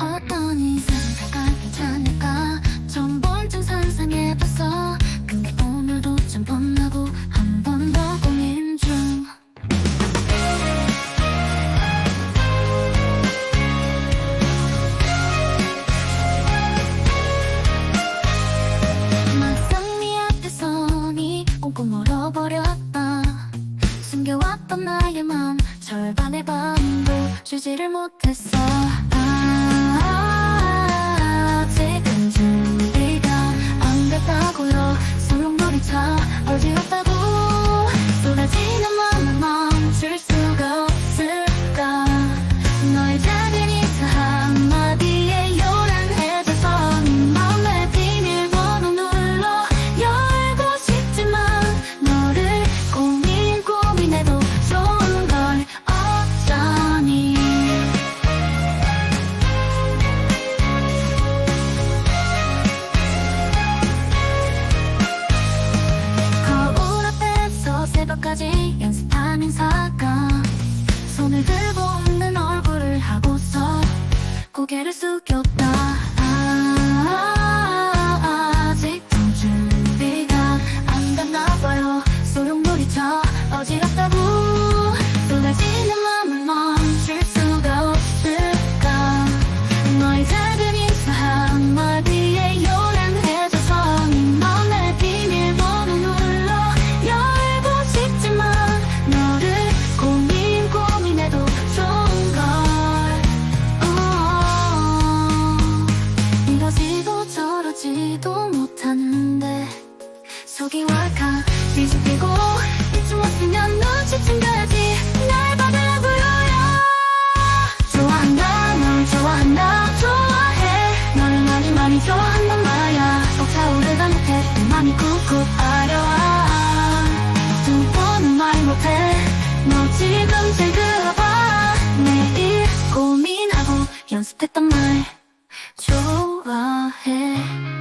어떤 이상가 괜찮을까? 전번쯤 상상해봤어. 근데 오늘도 좀 뻔하고 한 번 더 고민 중. 막상 네 앞에 서니 꽁꽁 얼어버렸다. 숨겨왔던 나의 맘 절반의 반도 주지를 못했어. 아, 고개를 숙였다 저러지도 못하는데 속이 왈칵 뒤집히고 이쯤 왔으면 눈치챈 거야지. 날 받으라고요. 좋아한다 널 좋아한다 좋아해. 너를 많이 많이 좋아한단 말야. 벅차오르다 못해 내 맘이 쿡쿡 아려와. 두 번은 말 못해 너 지금 잘 들어봐. 매일 고민하고 연습했던 말 좋아해.